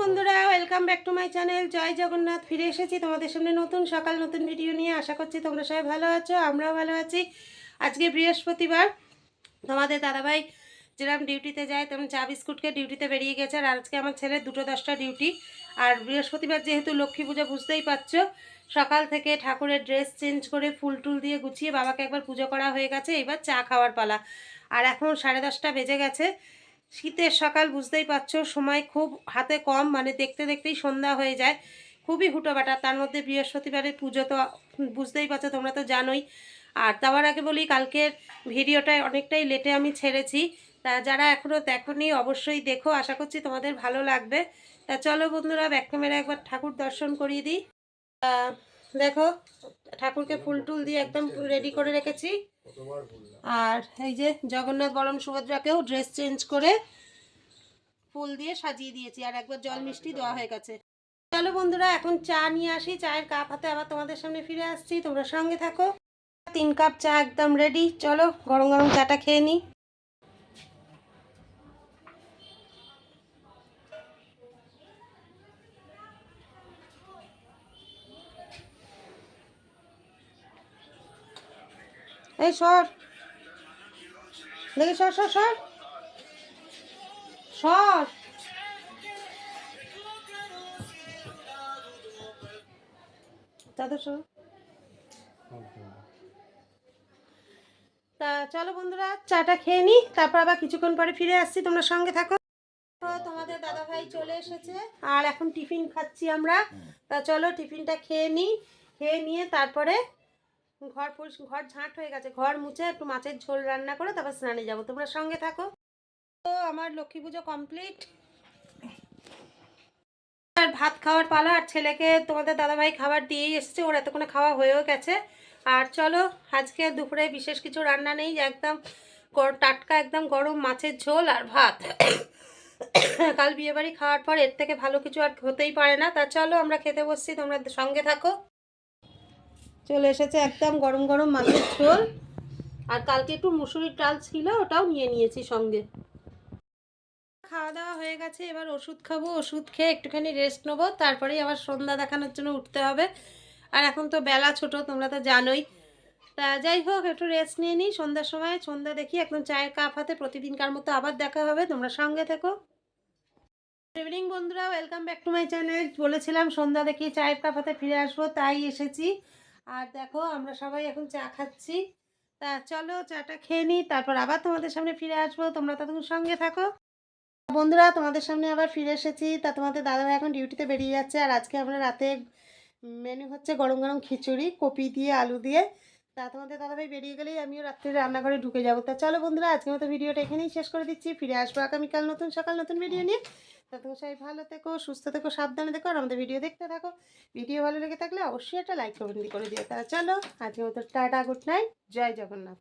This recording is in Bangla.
বন্ধুরা welcome back to my channel জয় জগন্নাথ। ফিরে এসেছি তোমাদের সামনে নতুন সকাল, নতুন ভিডিও নিয়ে। আশা করছি তোমরা সবাই ভালো আছো, আমরাও ভালো আছি। আজকে বৃহস্পতিবার। তোমাদের দাদাভাই যেরকম ডিউটিতে যায়, তেমন চা বিস্কুটকে ডিউটিতে বেরিয়ে গেছে। আর আজকে আমার ছেলে দুটো দশটা ডিউটি আর বৃহস্পতিবার যেহেতু লক্ষ্মী পুজো, বুঝতেই পারছ, সকাল থেকে ঠাকুরের ড্রেস চেঞ্জ করে ফুল টুল দিয়ে গুছিয়ে বাবাকে একবার পুজো করা হয়ে গেছে। এবার চা খাওয়ার পালা। আর এখন সাড়ে দশটা বেজে গেছে। শীতের সকাল, বুঝতেই পারছ, সময় খুব হাতে কম মানে দেখতে দেখতেই সন্ধ্যা হয়ে যায়। খুবই হুটোবাটা, তার মধ্যে বৃহস্পতিবারের পুজো তো বুঝতেই পারছ, তোমরা তো জানোই। আর তাওয়ার আগে বলি, কালকের ভিডিওটা অনেকটাই লেটে আমি ছেড়েছি। তা যারা এখনও দেখোনি, অবশ্যই দেখো, আশা করছি তোমাদের ভালো লাগবে। তা চলো বন্ধুরা ব্যাক ক্যামেরা একবার ঠাকুর দর্শন করিয়ে দিই। দেখো, ঠাকুরকে ফুল টুল দিয়ে একদম রেডি করে রেখেছি। আর এই যে জগন্নাথ বরম সুভদ্রাকেও ড্রেস চেঞ্জ করে ফুল দিয়ে সাজিয়ে দিয়েছি আর একবার জল মিষ্টি দেওয়া হয়ে গেছে। চলো বন্ধুরা এখন চা নিয়ে আসি চায়ের কাপ হাতে আবার তোমাদের সামনে ফিরে আসছি তোমরা সঙ্গে থাকো। তিন কাপ চা একদম রেডি চলো গরম গরম চাটা খেয়ে নিই এই সর। দেখি সর সর সর। সর। দাদা, সর। তা চলো বন্ধুরা, চাটা খেয়ে নিই তারপর আবার কিছুক্ষণ পরে ফিরে আসছি, তোমরা সঙ্গে থাকো। তোমাদের দাদা ভাই চলে এসেছে, আর এখন টিফিন খাচ্ছি আমরা। তা চলো টিফিনটা খেয়ে নিই খেয়ে নিয়ে তারপরে ঘর পরিষ্কার ঘর ঝাঁট হয়ে গেছে, ঘর মুছে একটু মাছের ঝোল রান্না করে তারপর স্নানে যাব। তোমরা সঙ্গে থাকো। তো আমার লক্ষ্মী পুজো কমপ্লিট আর ভাত খাওয়ার পালা, আর ছেলেকে তোমাদের দাদাভাই খাবার দিয়েই এসেছে, ওর এতক্ষণে খাওয়া হয়েও গেছে। আর চলো, আজকে দুপুরে বিশেষ কিছু রান্না নেই, একদম টাটকা একদম গরম মাছের ঝোল আর ভাত। কাল বিয়েবাড়ি খাওয়ার পর এর থেকে ভালো কিছু আর হতেই পারে না। তা চলো, আমরা খেতে বসছি, তোমরা সঙ্গে থাকো। চলে এসেছে একদম গরম গরম মাছের ঝোল। আর কালকে একটু মুসুরির ডাল ছিল, ওটাও নিয়ে নিয়েছি সঙ্গে। খাওয়া দাওয়া হয়ে গেছে, এবার ওষুধ খাব, ওষুধ খেয়ে একটুখানি রেস্ট নেব, তারপরেই আবার সন্ধ্যা দেখানোর জন্য উঠতে হবে। আর এখন তো বেলা ছোট, তোমরা তো জানোই। তা যাই হোক, একটু রেস্ট নিয়ে নিই, সন্ধ্যার সময়, সন্ধ্যা দেখি, একদম চায়ের কাপ হাতে, প্রতিদিনকার মতো আবার দেখা হবে, তোমরা সঙ্গে থেকো। ইভিনিং বন্ধুরা welcome back to my channel বলেছিলাম সন্ধ্যা দেখি চায়ের কাপ হাতে ফিরে আসব, তাই এসেছি। আর দেখো, আমরা সবাই এখন চা খাচ্ছি। তা চলো, চাটা খেয়ে নিই, তারপর আবার তোমাদের সামনে ফিরে আসব। তোমরা ততক্ষণ সঙ্গে থাকো। বন্ধুরা, তোমাদের সামনে আবার ফিরে এসেছি। তা তোমাদের দাদাভাই এখন ডিউটিতে বেরিয়ে যাচ্ছে, আর আজকে আমরা রাতে মেনু হচ্ছে গরম গরম খিচুড়ি, কপি দিয়ে, আলু দিয়ে। তা তোমাদের দাদাভাই বেরিয়ে গেলেই আমিও রাত্রে রান্নাঘরে ঢুকে যাব। তা চলো বন্ধুরা আজকে মতো ভিডিওটা এখানেই শেষ করে দিচ্ছি। ফিরে আসব আগামীকাল নতুন, সকাল নতুন ভিডিও নিয়ে। তা তুমি সবাই ভালো থেকো, সুস্থ থেকো, সাবধানে দেখো আর আমাদের ভিডিও দেখতে থাকো। ভিডিও ভালো লেগে থাকলে অবশ্যই একটা লাইক কমেন্ট করে দিও। তা চলো আজকে মতো টাটা গুড নাইট জয় জগন্নাথ।